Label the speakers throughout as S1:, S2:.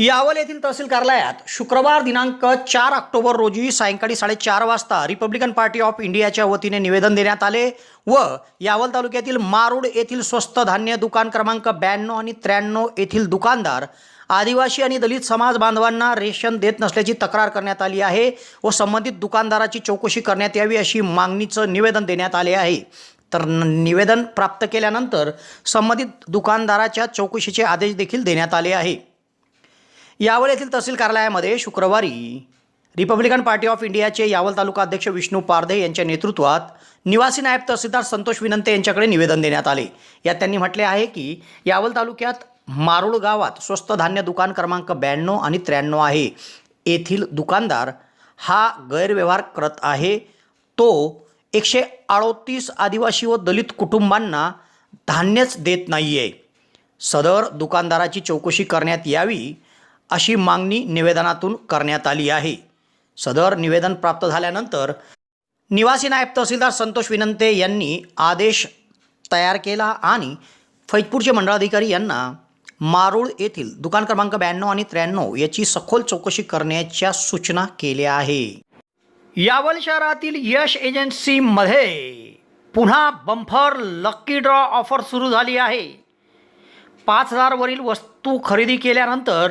S1: यावल येथील तहसील कार्यालयात शुक्रवार दिनांक चार ऑक्टोबर रोजी सायंकाळी साडेचार वाजता रिपब्लिकन पार्टी ऑफ इंडियाच्या वतीने निवेदन देण्यात आले व यावल तालुक्यातील मारूड येथील स्वस्त धान्य दुकान क्रमांक ब्याण्णव आणि त्र्याण्णव येथील दुकानदार आदिवासी आणि दलित समाज बांधवांना रेशन देत नसल्याची तक्रार करण्यात आली आहे व संबंधित दुकानदाराची चौकशी करण्यात यावी अशी मागणीचं निवेदन देण्यात आले आहे. तर न- निवेदन प्राप्त केल्यानंतर संबंधित दुकानदाराच्या चौकशीचे आदेश देखील देण्यात आले आहे. यावल येथील तहसील कार्यालयामध्ये शुक्रवारी रिपब्लिकन पार्टी ऑफ इंडियाचे यावल तालुका अध्यक्ष विष्णू पारधे यांच्या नेतृत्वात निवासी नायब तहसीलदार संतोष विनंते यांच्याकडे निवेदन देण्यात आले. यात त्यांनी म्हटले आहे की यावल तालुक्यात मारुळ गावात स्वस्त धान्य दुकान क्रमांक ब्याण्णव आणि त्र्याण्णव आहे. येथील दुकानदार हा गैरव्यवहार करत आहे. तो एकशे अडोतीस आदिवासी व दलित कुटुंबांना धान्यच देत नाही आहे सदर दुकानदाराची चौकशी करण्यात यावी अशी मागणी निवेदनातून करण्यात आली आहे. सदर निवेदन प्राप्त झाल्यानंतर निवासी नायब तहसीलदार संतोष विनंते यांनी आदेश तयार केला आणि फैजपूरचे मंडळाधिकारी यांना मारूळ येथील दुकान क्रमांक ब्याण्णव आणि त्र्याण्णव याची सखोल चौकशी करण्याच्या सूचना केल्या आहे यावल शहरातील यश एजन्सीमध्ये पुन्हा बंफर लक्की ड्रॉ ऑफर सुरू झाली आहे. पाच हजारवरील वस्तू खरेदी केल्यानंतर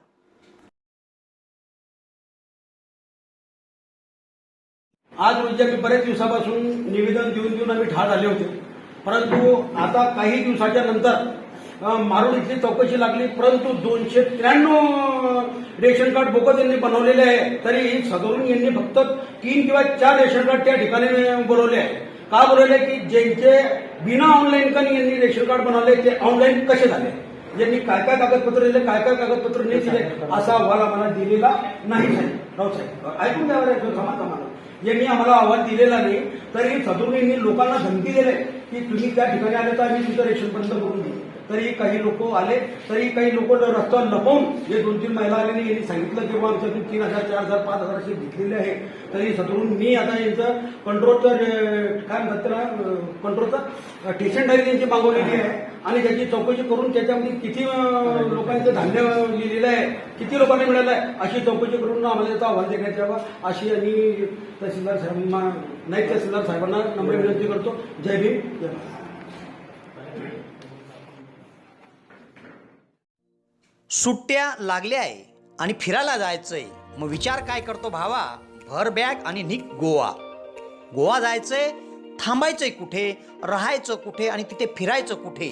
S2: आज रोजी आम्ही बरेच दिवसापासून निवेदन देऊन देऊन आम्ही ठार झाले होते. परंतु आता काही दिवसाच्या नंतर मारुड इथली चौकशी लागली परंतु दोनशे त्र्याण्णव रेशन कार्ड बोकत यांनी बनवलेले आहे. तरी सदरून यांनी फक्त तीन किंवा चार रेशन कार्ड त्या ठिकाणी बोलवले आहे. का बोलवले की ज्यांचे बिना ऑनलाईन कन यांनी रेशन कार्ड बनवले ते ऑनलाईन कसे झाले? यांनी काय काय कागदपत्र दिले काय काय कागदपत्र नाही दिले असा अहवाल आम्हाला दिलेला नाही साहेब. राऊत साहेब ऐकून द्यावर आहे समा आम्हाला यांनी आम्हाला आवाज दिलेला नाही तरी सदरून यांनी लोकांना धमकी दिले की तुम्ही त्या ठिकाणी आले तर आम्ही तुमचं रेशन बंद करून देऊ. तरी काही लोक आले तरी काही लोक रस्ता लपवून जे दोन तीन महिला आलेली यांनी सांगितलं की बाबा आमच्यातून तीन हजार चार हजार पाच हजार असे घेतलेले आहे. तरी सदरून मी आता यांचं कंट्रोलचं काय म्हणतात त्याला कंट्रोलचं टेशन डायरी यांची मागवलेली आहे. आणि त्याची चौकशी करून त्याच्यामध्ये किती लोकांचं धान्य लिहिलेलं आहे किती लोकांना मिळालं आहे अशी चौकशी करून आम्हाला त्याचा अहवाल देण्यात यावा. अशी आणि तहसीलदार साहेबांना नाईक तहसीलदार साहेबांना नम्र विनंती करतो. जय भीम. जय
S1: सुट्ट्या लागल्या आहे आणि फिरायला जायचंय. मग विचार काय करतो भावा? भर बॅग आणि निघ गोवा. गोवा जायचंय थांबायचंय कुठे राहायचं कुठे आणि तिथे फिरायचं कुठे?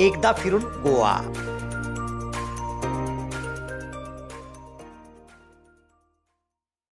S1: एकदा फिरून गोवा.